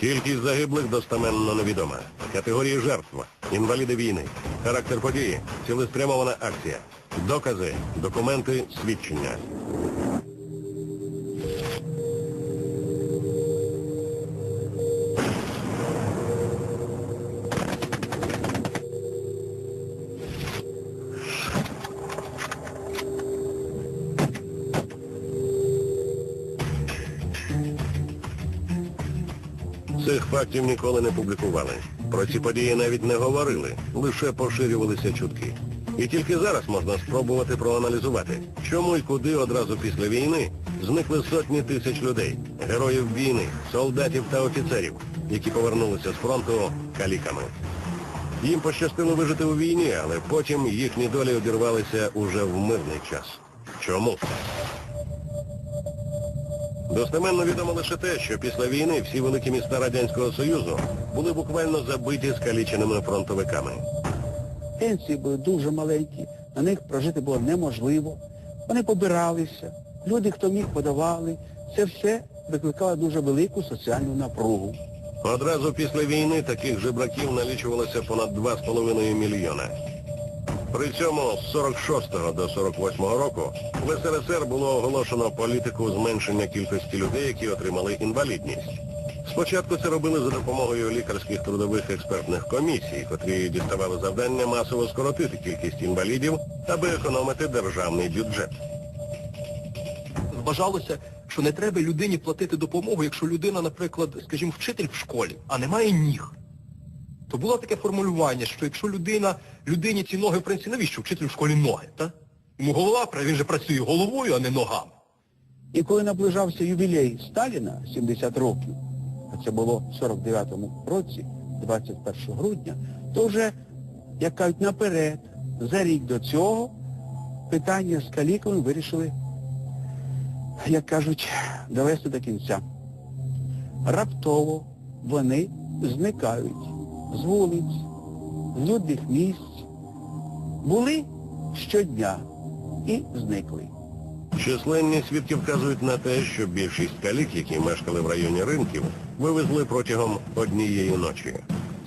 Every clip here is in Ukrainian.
Кількість загиблих достаменно невідома. Категорії жертв, інваліди війни, характер події, цілеспрямована акція, докази, документи, свідчення. Фактів ніколи не публікували. Про ці події навіть не говорили, лише поширювалися чутки. І тільки зараз можна спробувати проаналізувати, чому і куди одразу після війни зникли сотні тисяч людей, героїв війни, солдатів та офіцерів, які повернулися з фронту каліками. Їм пощастило вижити у війні, але потім їхні долі обірвалися уже в мирний час. Чому? Достеменно відомо лише те, що після війни всі великі міста Радянського Союзу були буквально забиті скаліченими фронтовиками. Пенсії були дуже маленькі, на них прожити було неможливо. Вони побиралися, люди, хто міг, подавали. Це все викликало дуже велику соціальну напругу. Одразу після війни таких жебраків налічувалося понад 2,5 мільйона. При цьому з 46 до 48 року в СРСР було оголошено політику зменшення кількості людей, які отримали інвалідність. Спочатку це робили за допомогою лікарських трудових експертних комісій, котрі діставали завдання масово скоротити кількість інвалідів, аби економити державний бюджет. Вважалося, що не треба людині платити допомогу, якщо людина, наприклад, скажімо, вчитель в школі, а не має ніг. То було таке формулювання, що якщо людина, людині ці ноги, в принципі, навіщо вчитель в школі ноги, так? Йому голова, він же працює головою, а не ногами. І коли наближався ювілей Сталіна, 70 років, а це було в 49-му році, 21 грудня, то вже, як кажуть, наперед, за рік до цього, питання з каліками вирішили, як кажуть, довести до кінця. Раптово вони зникають з вулиць, людних місць. Були щодня і зникли. Численні свідки вказують на те, що більшість калік, які мешкали в районі ринків, вивезли протягом однієї ночі.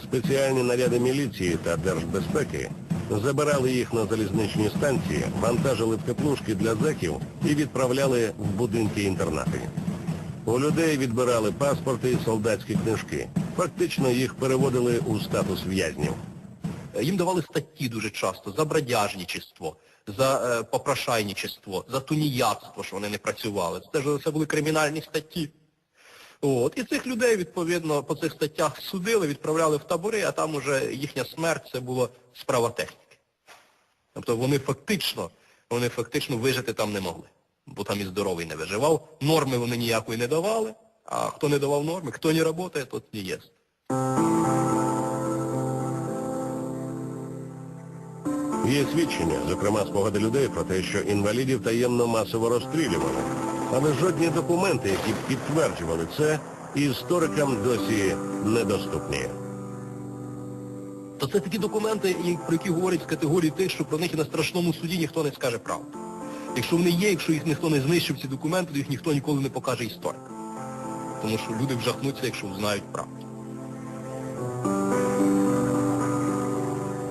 Спеціальні наряди міліції та держбезпеки забирали їх на залізничні станції, вантажили в теплушки для зеків і відправляли в будинки-інтернати. У людей відбирали паспорти і солдатські книжки. Фактично їх переводили у статус в'язнів. Е, Їм давали статті дуже часто за бродяжничество, за е, попрошайничество, за туніяцтво, що вони не працювали. Це ж це були кримінальні статті. От. І цих людей, відповідно, по цих статтях судили, відправляли в табори, а там уже їхня смерть це була справа техніки. Тобто вони фактично, вони фактично вижити там не могли. Бо там і здоровий не виживав. Норми вони ніякої не давали, а хто не давав норми, хто не працює, тот не їсть. Є свідчення, зокрема спогади людей про те, що інвалідів таємно масово розстрілювали. Але жодні документи, які б підтверджували це, історикам досі недоступні. То це такі документи, про які говорять з категорії тих, що про них і на страшному суді ніхто не скаже правду. Якщо вони є, якщо їх ніхто не знищив, ці документи, то їх ніхто ніколи не покаже історик. Тому що люди вжахнуться, якщо знають правду.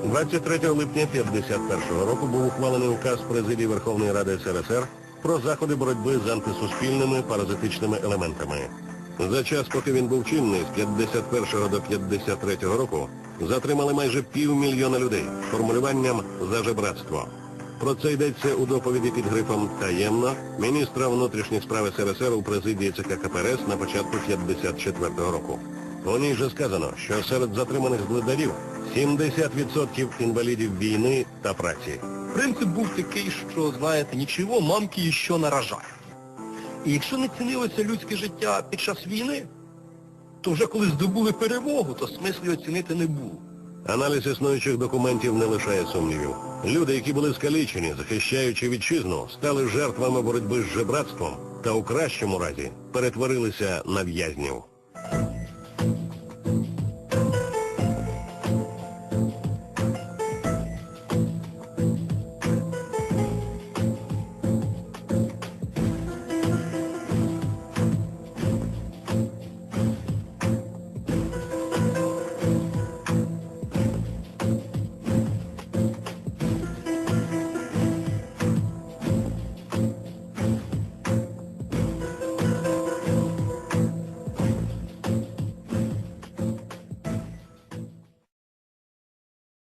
23 липня 51 року був ухвалений указ президії Верховної Ради СРСР про заходи боротьби з антисуспільними паразитичними елементами. За час, поки він був чинний, з 51 до 53 року затримали майже півмільйона людей з формулюванням за жебратство. Про це йдеться у доповіді під грифом «Таємно» міністра внутрішніх справ СРСР у президії ЦК КПРС на початку 54 року. У ній же сказано, що серед затриманих злидарів 70% інвалідів війни та праці. Принцип був такий, що, знаєте, нічого, мамки ще наражають. І якщо не цінилося людське життя під час війни, то вже коли здобули перемогу, то смислу оцінити не було. Аналіз існуючих документів не лишає сумнівів. Люди, які були скалічені, захищаючи вітчизну, стали жертвами боротьби з жебратством та у кращому разі перетворилися на в'язнів.